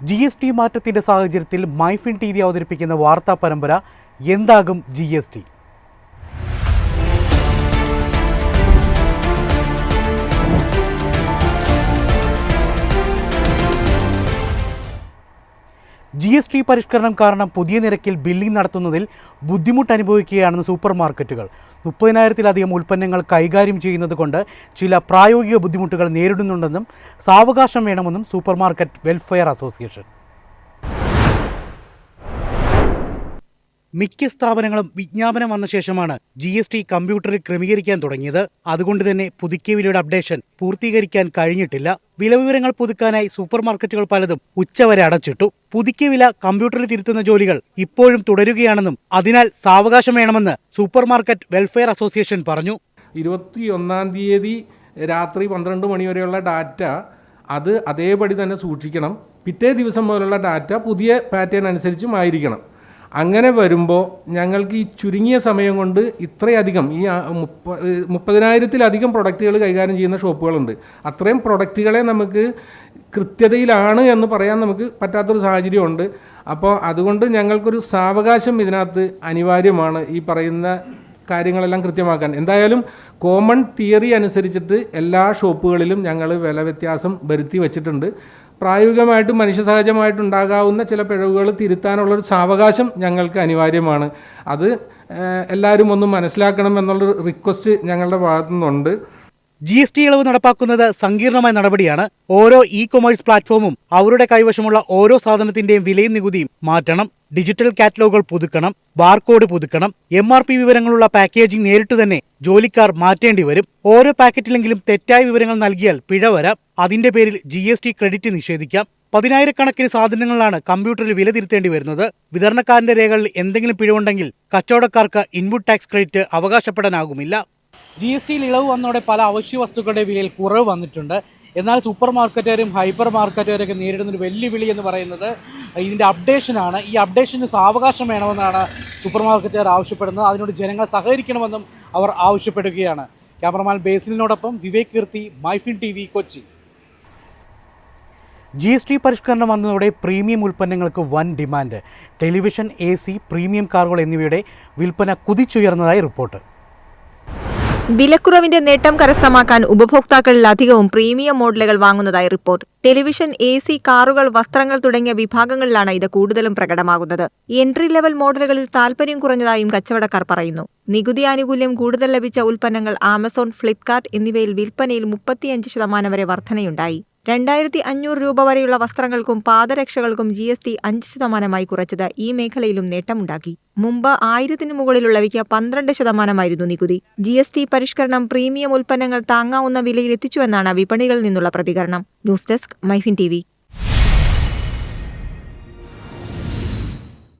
G S T മാറ്റത്തിന്റെ സാഹചര്യത്തിൽ MyFin T V അവതരിപ്പിക്കുന്ന വാർത്താ പരമ്പര എന്താകും G S T? G S T പരിഷ്കരണം കാരണം പുതിയ നിരക്കിൽ ബില്ലിംഗ് നടത്തുന്നതിൽ ബുദ്ധിമുട്ട് അനുഭവിക്കുകയാണെന്ന് സൂപ്പർ മാർക്കറ്റുകൾ മുപ്പതിനായിരത്തിലധികം ഉൽപ്പന്നങ്ങൾ കൈകാര്യം ചെയ്യുന്നത് കൊണ്ട് ചില പ്രായോഗിക ബുദ്ധിമുട്ടുകൾ നേരിടുന്നുണ്ടെന്നും സാവകാശം വേണമെന്നും സൂപ്പർ മാർക്കറ്റ് വെൽഫെയർ അസോസിയേഷൻ. മിക്ക സ്ഥാപനങ്ങളും വിജ്ഞാപനം വന്ന ശേഷമാണ് ജി എസ് ടി കമ്പ്യൂട്ടറിൽ ക്രമീകരിക്കാൻ തുടങ്ങിയത്. അതുകൊണ്ട് തന്നെ പുതുക്കിയ വിലയുടെ അപ്ഡേഷൻ പൂർത്തീകരിക്കാൻ കഴിഞ്ഞിട്ടില്ല. വില വിവരങ്ങൾ പുതുക്കാനായി സൂപ്പർ മാർക്കറ്റുകൾ പലതും ഉച്ചവരെ അടച്ചിട്ടു. പുതുക്കിയ വില കമ്പ്യൂട്ടറിൽ തിരുത്തുന്ന ജോലികൾ ഇപ്പോഴും തുടരുകയാണെന്നും അതിനാൽ സാവകാശം വേണമെന്ന് സൂപ്പർ മാർക്കറ്റ് വെൽഫെയർ അസോസിയേഷൻ പറഞ്ഞു. ഇരുപത്തി ഒന്നാം തീയതി രാത്രി പന്ത്രണ്ട് മണി വരെയുള്ള ഡാറ്റ അത് അതേപടി തന്നെ സൂക്ഷിക്കണം. പിറ്റേ ദിവസം മുതലുള്ള ഡാറ്റ പുതിയ പാറ്റേൺ അനുസരിച്ചും ആയിരിക്കണം. അങ്ങനെ വരുമ്പോൾ ഞങ്ങൾക്ക് ഈ ചുരുങ്ങിയ സമയം കൊണ്ട് ഇത്രയധികം ഈ മുപ്പ മുപ്പതിനായിരത്തിലധികം പ്രൊഡക്റ്റുകൾ കൈകാര്യം ചെയ്യുന്ന ഷോപ്പുകളുണ്ട്. അത്രയും പ്രൊഡക്റ്റുകളെ നമുക്ക് കൃത്യതയിലാണ് എന്ന് പറയാൻ നമുക്ക് പറ്റാത്തൊരു സാഹചര്യമുണ്ട്. അപ്പോൾ അതുകൊണ്ട് ഞങ്ങൾക്കൊരു സാവകാശം ഇതിനകത്ത് അനിവാര്യമാണ് ഈ പറയുന്ന കാര്യങ്ങളെല്ലാം കൃത്യമാക്കാൻ. എന്തായാലും കോമൺ തിയറി അനുസരിച്ചിട്ട് എല്ലാ ഷോപ്പുകളിലും ഞങ്ങൾ വില വ്യത്യാസം വരുത്തി വെച്ചിട്ടുണ്ട്. പ്രായോഗികമായിട്ടും മനുഷ്യസഹജമായിട്ടുണ്ടാകാവുന്ന ചില പിഴവുകൾ തിരുത്താനുള്ളൊരു സാവകാശം ഞങ്ങൾക്ക് അനിവാര്യമാണ്. അത് എല്ലാവരും ഒന്ന് മനസ്സിലാക്കണം എന്നുള്ളൊരു റിക്വസ്റ്റ് ഞങ്ങളുടെ ഭാഗത്തു നിന്നുണ്ട് ജി എസ് ടി ഇളവ് നടപ്പാക്കുന്നത് സങ്കീർണമായ നടപടിയാണ്. ഓരോ ഇ കൊമേഴ്സ് പ്ലാറ്റ്ഫോമും അവരുടെ കൈവശമുള്ള ഓരോ സാധനത്തിന്റെയും വിലയും നികുതിയും മാറ്റണം. ഡിജിറ്റൽ കാറ്റലോഗുകൾ പുതുക്കണം. ബാർകോഡ് പുതുക്കണം. എം ആർ പി വിവരങ്ങളുള്ള പാക്കേജിംഗ് നേരിട്ട് തന്നെ ജോലിക്കാർ മാറ്റേണ്ടി വരും. ഓരോ പാക്കറ്റിലെങ്കിലും തെറ്റായ വിവരങ്ങൾ നൽകിയാൽ പിഴ വരാം. അതിന്റെ പേരിൽ ജി എസ് ടി ക്രെഡിറ്റ് നിഷേധിക്കാം. പതിനായിരക്കണക്കിന് സാധനങ്ങളാണ് കമ്പ്യൂട്ടറിൽ വില തിരുത്തേണ്ടി വരുന്നത്. വിതരണക്കാരന്റെ രേഖകളിൽ എന്തെങ്കിലും പിഴവുണ്ടെങ്കിൽ കച്ചവടക്കാർക്ക് ഇൻപുട്ട് ടാക്സ് ക്രെഡിറ്റ് അവകാശപ്പെടാനാകുമില്ല. ജി എസ് ടിയിൽ ഇളവ് വന്നതോടെ പല അവശ്യ വസ്തുക്കളുടെ വിലയിൽ കുറവ് വന്നിട്ടുണ്ട്. എന്നാൽ സൂപ്പർ മാർക്കറ്റുകാരും ഹൈപ്പർ മാർക്കറ്റുകാരൊക്കെ നേരിടുന്ന ഒരു വെല്ലുവിളി എന്ന് പറയുന്നത് ഇതിന്റെ അപ്ഡേഷനാണ് ഈ അപ്ഡേഷന് സാവകാശം വേണമെന്നാണ് സൂപ്പർ മാർക്കറ്റുകാർ ആവശ്യപ്പെടുന്നത്. അതിനോട് ജനങ്ങൾ സഹകരിക്കണമെന്നും അവർ ആവശ്യപ്പെടുകയാണ്. Cameraman ബേസിലിനോടൊപ്പം Vivek Keerthi Myfin T V Kochi. G S T പരിഷ്കരണം വന്നതോടെ പ്രീമിയം ഉൽപ്പന്നങ്ങൾക്ക് വൻ demand. Television A C premium കാറുകൾ എന്നിവയുടെ വിൽപ്പന കുതിച്ചുയർന്നതായി റിപ്പോർട്ട്. വിലക്കുറവിന്റെ നേട്ടം കരസ്ഥമാക്കാൻ ഉപഭോക്താക്കളിൽ അധികവും പ്രീമിയം മോഡലുകൾ വാങ്ങുന്നതായി റിപ്പോർട്ട്. ടെലിവിഷൻ എ സി കാറുകൾ വസ്ത്രങ്ങൾ തുടങ്ങിയ വിഭാഗങ്ങളിലാണ് ഇത് കൂടുതലും പ്രകടമാകുന്നത്. എൻട്രി ലെവൽ മോഡലുകളിൽ താൽപര്യം കുറഞ്ഞതായും കച്ചവടക്കാർ പറയുന്നു. നികുതി ആനുകൂല്യം കൂടുതൽ ലഭിച്ച ഉൽപ്പന്നങ്ങൾ ആമസോൺ ഫ്ലിപ്കാർട്ട് എന്നിവയിൽ വിൽപ്പനയിൽ മുപ്പത്തിയഞ്ച് ശതമാനം വരെ വർധനയുണ്ടായി. രണ്ടായിരത്തി അഞ്ഞൂറ് രൂപ വരെയുള്ള വസ്ത്രങ്ങൾക്കും പാദരക്ഷകൾക്കും ജി എസ് ടി അഞ്ച് ശതമാനമായി കുറച്ചത് ഈ മേഖലയിലും നേട്ടമുണ്ടാക്കി. മുമ്പ് ആയിരത്തിന് മുകളിലുള്ളവയ്ക്ക് പന്ത്രണ്ട് ശതമാനമായിരുന്നു നികുതി. ജി എസ് ടി പരിഷ്കരണം പ്രീമിയം ഉൽപ്പന്നങ്ങൾ താങ്ങാവുന്ന വിലയിൽ എത്തിച്ചുവെന്നാണ് വിപണികളിൽ നിന്നുള്ള പ്രതികരണം. News desk MyFin T